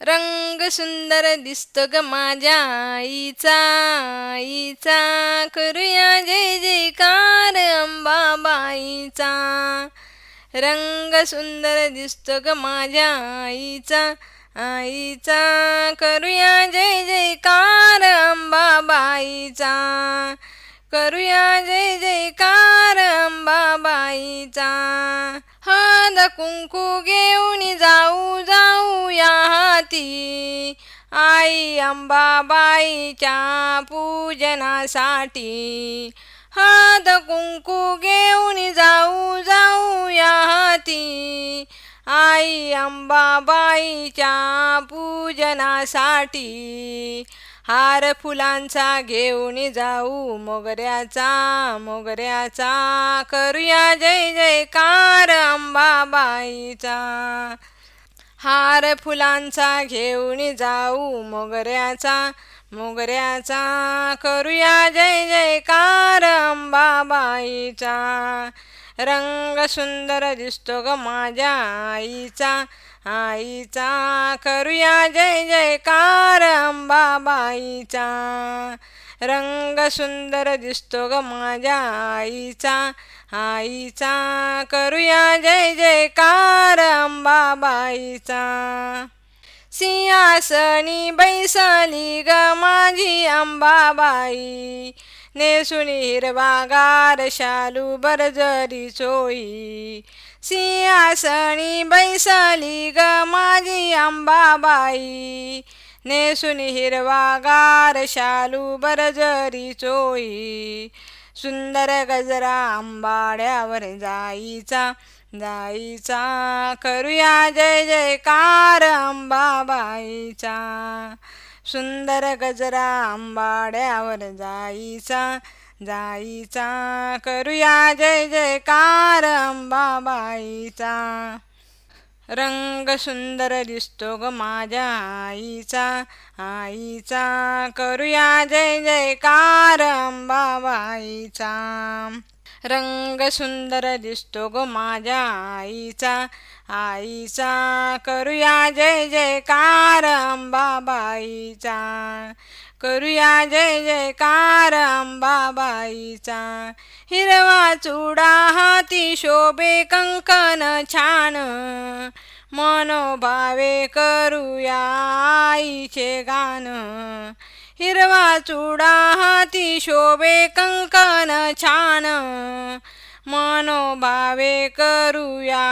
रंग सुंदर दिसतो ग माझ्या आईचा आईचा. करूया जय जयकार अंबाबाईचा. रंग सुंदर दिसतो ग माझ्या आईचा आईचा. करूया जय जयकार अंबाबाईचा. करूया जय जयकार अंबाबाईचा. हद कुंकू घेऊन जाऊ आई अंबाबाईच्या पूजनासाठी हात कुंकू घेऊन जाऊ जाऊया हाती. आई अंबाबाईच्या पूजनासाठी हार फुलांचा घेऊन जाऊ मोगऱ्याचा मोगऱ्याचा करूया जय जयकार अंबाबाईचा. हार फुलांचा घेऊन जाऊ मोगऱ्याचा मोगऱ्याचा. करूया जय जयकार अंबाबाईचा. रंग सुंदर दिसतो ग माझ्या आईचा आईचा. करूया जय जयकार अंबाबाईचा. रंग सुंदर दिसतो ग माझ्या आईचा आईचा करूया जय जयकार अंबाबाईचा. सिंहासनी बैसली ग माझी अंबाबाई नेसुनी हिरवागार शालू बरजरी चोई सिंहासनी बैसली ग माझी अंबाबाई नेसुनी हिरवागार शालू बरजरी चोई. सुंदर गजरा आंबाड्यावर जाईचा जाईचा. करूया जय जयकार अंबाबाईचा सुंदर गजरा आंबाड्यावर जाईचा जाईचा. करूया जय जयकार अंबाबाईचा रंग सुंदर दिसतो ग माझ्या आईचा. आईचा करूया जय जयकार अंबाबाईचा. रंग सुंदर दिसतो ग माझ्या आईचा आईचा. करूया जय जयकार अंबाबाईचा. करूया जय जयकार अंबाबाईचा. हिरवा चुडा हाती शोभे कंकन छान. मनोभावे करूया आईचे गान. हिरवा चुडा हाती शोभे कंकन छान. मनोभावे करूया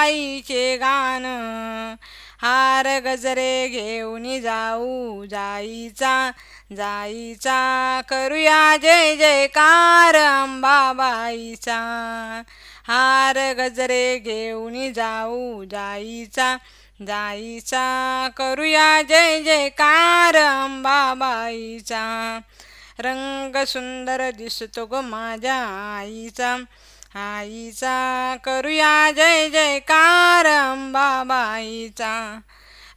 आईचे गान. हार गजरे घेऊन जाऊ जाईचा जाईचा. करूया जय जयकार अंबाबाईचा. हार गजरे घेऊन जाऊ जाईचा जाईचा. करूया जय जयकार अंबाबाईचा. रंग सुंदर दिसतो ग माझ्या आईचा. आईचा करूया जय जयकार अंबाबाईचा.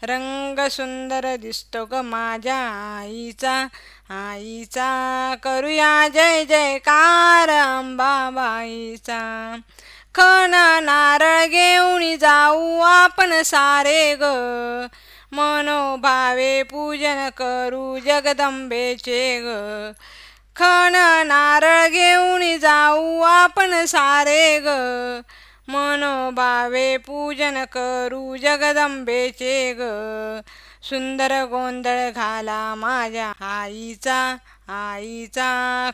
रंग सुंदर दिसतो ग माझ्या आईचा. आईचा करूया जय जयकार अंबाबाईचा. खण नारळ घेऊन जाऊ आपण सारे ग. मनोभावे पूजन करू जगदंबेचे ग. खण नारळ जाऊ आपण सारे ग. मनोभावे पूजन करू जगदंबेचे ग. सुंदर गोंधळ घाला माझ्या आईचा आईचा.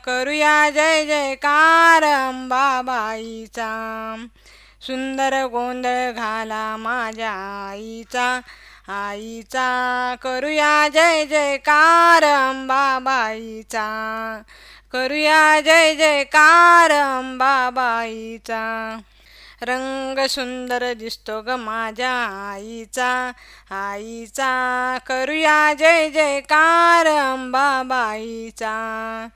करूया जय जयकार अंबाबाईचा. सुंदर गोंधळ घाला माझ्या आईचा आईचा. करूया जय जयकार अंबाबाईचा. करूया जय जयकार अंबाबाईचा. रंग सुंदर दिसतो ग माझ्या आईचा. आईचा करूया जय जयकार अंबाबाईचा.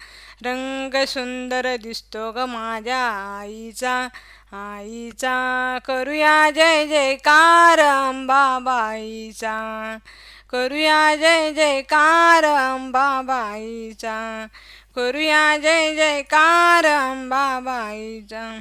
रंग सुंदर दिसतो ग माझ्या आईचा. आईचा करूया जय जयकार अंबाबाईचा. करूया जय जयकार अंबाबाईचा. करूया जय जयकार अंबाबाईचा.